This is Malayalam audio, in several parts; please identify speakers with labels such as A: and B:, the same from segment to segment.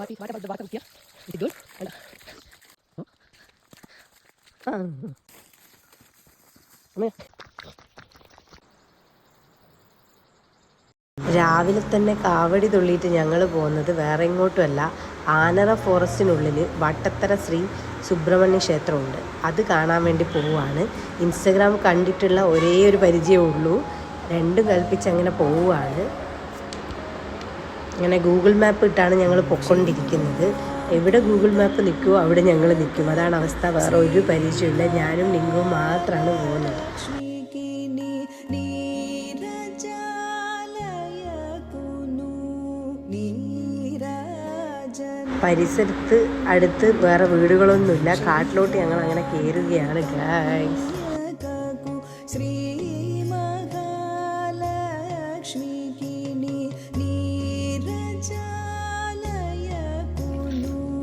A: What what about the water here? Is it good? Hello. Ah. Come here.
B: രാവിലെ തന്നെ കാവടി തുള്ളിയിട്ട് ഞങ്ങൾ പോകുന്നത് വേറെ എങ്ങോട്ടുമല്ല ആനറ ഫോറസ്റ്റിനുള്ളിൽ വട്ടത്തറ ശ്രീ സുബ്രഹ്മണ്യ ക്ഷേത്രമുണ്ട് അത് കാണാൻ വേണ്ടി പോവുകയാണ് ഇൻസ്റ്റഗ്രാം കണ്ടിട്ടുള്ള ഒരേ ഒരു പരിചയമേ ഉള്ളൂ രണ്ടും കൽപ്പിച്ച് അങ്ങനെ പോവുകയാണ് അങ്ങനെ ഗൂഗിൾ മാപ്പ് ഇട്ടാണ് ഞങ്ങൾ പൊക്കൊണ്ടിരിക്കുന്നത്. എവിടെ ഗൂഗിൾ മാപ്പ് നിൽക്കുമോ അവിടെ ഞങ്ങൾ നിൽക്കും. അതാണ് അവസ്ഥ. വേറെ ഒരു പരീക്ഷയില്ല ഞാനും ലിംഗവും മാത്രമാണ് പോകുന്നത്. പരിസരത്ത് അടുത്ത് വേറെ വീടുകളൊന്നുമില്ല. കാട്ടിലോട്ട് ഞങ്ങൾ അങ്ങനെ കയറുകയാണ് ഗായ്സ്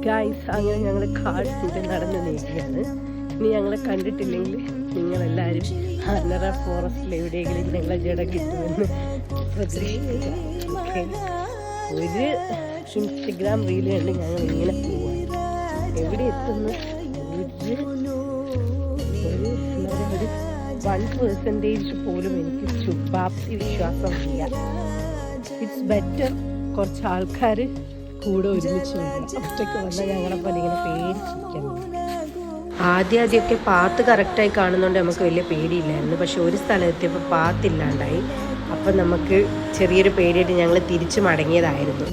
B: ഗായ്സ് അങ്ങനെ ഞങ്ങൾ കാട്ടിന്റെ നടന്ന് നീക്കുകയാണ് ഇനി ഞങ്ങളെ കണ്ടിട്ടില്ലെങ്കിൽ നിങ്ങളെല്ലാവരും ഹർണറ ഫോറസ്റ്റിൽ എവിടെയെങ്കിലും ഞങ്ങളെ ജട കിട്ടുമെന്ന് പ്രതീക്ഷിക്കുക. ഒരു ഇൻസ്റ്റഗ്രാം റീൽ കണ്ട് ഞങ്ങൾ ഇങ്ങനെ പോവുക എവിടെ എത്തുന്നു? വൺ പെർസെന്റേജ് പോലും എനിക്ക് ശുഭാപ്തി വിശ്വാസം ഇല്ല ഇറ്റ്സ് ബെറ്റർ കുറച്ച് ആൾക്കാർ കൂടെ ഒരുമിച്ച് ഒറ്റയ്ക്ക് വന്നാൽ ഞങ്ങളെ പോലെ ഇങ്ങനെ പേടിച്ചിരിക്കുന്നു. ആദ്യം ആദ്യമൊക്കെ പാത്ത് കറക്റ്റായി കാണുന്നതുകൊണ്ട് നമുക്ക് വലിയ പേടിയില്ലായിരുന്നു. പക്ഷെ ഒരു സ്ഥലത്തെത്തിയപ്പോൾ പാത്തില്ലാണ്ടായി അപ്പം നമുക്ക് ചെറിയൊരു പേടിയായിട്ട് ഞങ്ങൾ തിരിച്ചു മടങ്ങിയതായിരുന്നു.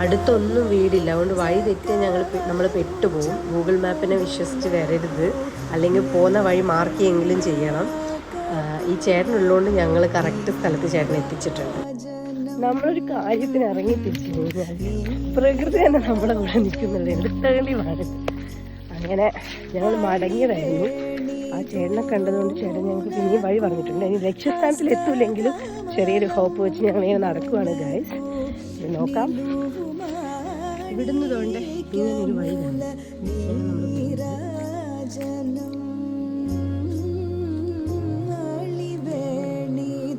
B: അടുത്തൊന്നും വീടില്ല. അതുകൊണ്ട് വഴി തെറ്റിയാൽ ഞങ്ങൾ നമ്മൾ പെട്ടുപോകും ഗൂഗിൾ മാപ്പിനെ വിശ്വസിച്ച് വരരുത്. അല്ലെങ്കിൽ പോകുന്ന വഴി മാർക്ക് ചെയ്യെങ്കിലും ചെയ്യണം. ഈ ചേട്ടനുള്ളതുകൊണ്ട് ഞങ്ങൾ കറക്റ്റ് സ്ഥലത്ത് ചേട്ടൻ എത്തിച്ചിട്ടുണ്ട്. നമ്മളൊരു കാര്യത്തിന് ഇറങ്ങി തിരിച്ചു കഴിഞ്ഞാൽ പ്രകൃതി തന്നെ നമ്മുടെ കൂടെ നിൽക്കുന്നുണ്ട്. അങ്ങനെ ഞങ്ങൾ മടങ്ങിയതായിരുന്നു. ആ ചേട്ടനെ കണ്ടതുകൊണ്ട് ചേട്ടൻ ഞങ്ങൾക്ക് പിന്നെയും വഴി പറഞ്ഞിട്ടുണ്ട്. ഇനി ലക്ഷ്യസ്ഥാനത്തിൽ എത്തൂലെങ്കിലും ചെറിയൊരു ഹോപ്പ് വെച്ച് ഞങ്ങൾ ഇങ്ങനെ നടക്കുവാണ് ഗായ്സ് നോക്കാം ഇവിടുന്ന് ഇങ്ങനൊരു ഇങ്ങനെ വഴി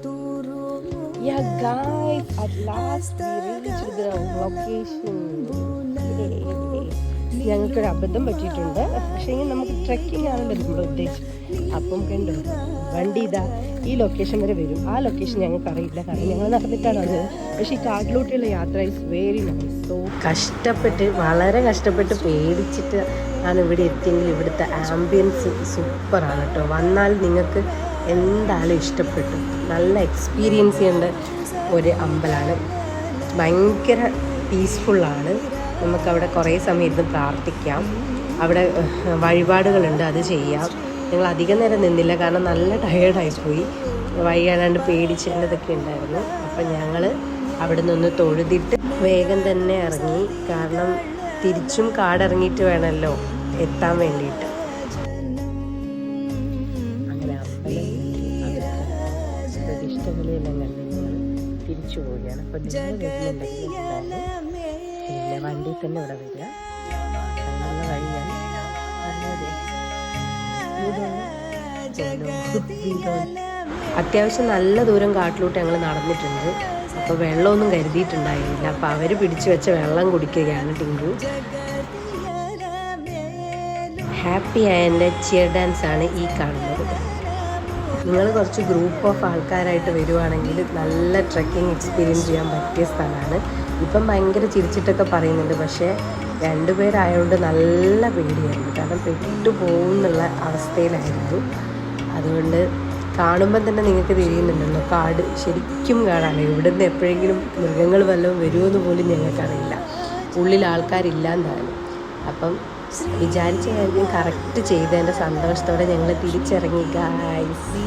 C: തുറുമു
B: Yeah, guys, at last we reached the location. ഞങ്ങൾക്കൊരു അബദ്ധം പറ്റിയിട്ടുണ്ട്. പക്ഷേ നമുക്ക് ട്രക്കിംഗ് ആണല്ലോ നമ്മുടെ ഉദ്ദേശം അപ്പം കണ്ടോ വണ്ടി ഇതാ ഈ ലൊക്കേഷൻ വരെ വരും. ആ ലൊക്കേഷൻ ഞങ്ങൾക്ക് അറിയില്ല. കാരണം ഞങ്ങൾ നടന്നിട്ടാണ് അത് പക്ഷേ ഈ കാട്ടിലോട്ടുള്ള യാത്ര ഇസ് വെരി നൈസ് സോ കഷ്ടപ്പെട്ട് വളരെ കഷ്ടപ്പെട്ട് പേടിച്ചിട്ട് ആണ് ഇവിടെ എത്തിയെങ്കിൽ ഇവിടുത്തെ ആംബിയൻസ് സൂപ്പറാണ് കേട്ടോ. വന്നാൽ നിങ്ങൾക്ക് എന്തായാലും ഇഷ്ടപ്പെട്ടു. നല്ല എക്സ്പീരിയൻസ് ചെയ്യേണ്ട ഒരു അമ്പലമാണ്. ഭയങ്കര പീസ്ഫുള്ളാണ് നമുക്കവിടെ കുറേ സമയം ഇരുന്ന് പ്രാർത്ഥിക്കാം. അവിടെ വഴിപാടുകളുണ്ട് അത് ചെയ്യാം. ഞങ്ങൾ അധികം നേരം നിന്നില്ല കാരണം നല്ല ടയേർഡായിപ്പോയി വൈകാണ്ട് പേടിച്ചേണ്ടതൊക്കെ ഉണ്ടായിരുന്നു. അപ്പം ഞങ്ങൾ അവിടെ നിന്ന് തൊഴുതിട്ട് വേഗം തന്നെ ഇറങ്ങി. കാരണം തിരിച്ചും കാടിറങ്ങിയിട്ട് വേണമല്ലോ എത്താൻ വേണ്ടിയിട്ട്. അങ്ങനെ തിരിച്ചു പോവുകയാണ്. അപ്പം പിന്നെ വണ്ടി തന്നെ ഇവിടെ വരിക. അത്യാവശ്യം നല്ല ദൂരം കാട്ടിലോട്ട് ഞങ്ങൾ നടന്നിട്ടുണ്ട്. അപ്പോൾ വെള്ളമൊന്നും കരുതിയിട്ടുണ്ടായിരുന്നില്ല. അപ്പോൾ അവർ പിടിച്ചു വെച്ച വെള്ളം കുടിക്കുകയാണ് Tinku. Happy and cheer dance ആണ് ഈ കാണുന്നത്. നിങ്ങൾ കുറച്ച് ഗ്രൂപ്പ് ഓഫ് ആൾക്കാരായിട്ട് വരുവാണെങ്കിൽ നല്ല ട്രക്കിംഗ് എക്സ്പീരിയൻസ് ചെയ്യാൻ പറ്റിയ സ്ഥലമാണ്. ഇപ്പം ഭയങ്കര ചിരിച്ചിട്ടൊക്കെ പറയുന്നുണ്ട്. പക്ഷേ രണ്ടുപേരായതുകൊണ്ട് നല്ല പേടിയായിരുന്നു. കാരണം പെട്ടുപോകുന്നുള്ള അവസ്ഥയിലായിരുന്നു. അതുകൊണ്ട് കാണുമ്പോൾ തന്നെ നിങ്ങൾക്ക് തിരിയുന്നുണ്ടല്ലോ. കാട് ശരിക്കും കാണാൻ ഇവിടെ നിന്ന് എപ്പോഴെങ്കിലും മൃഗങ്ങൾ വല്ലതും വരുമെന്ന് പോലും ഞങ്ങൾക്കറിയില്ല. ഉള്ളിൽ ആൾക്കാരില്ല എന്നാണ് അപ്പം വിചാരിച്ച കാര്യം കറക്റ്റ് ചെയ്തതിന്റെ സന്തോഷത്തോടെ ഞങ്ങൾ തിരിച്ചിറങ്ങി. ഗായ്സ്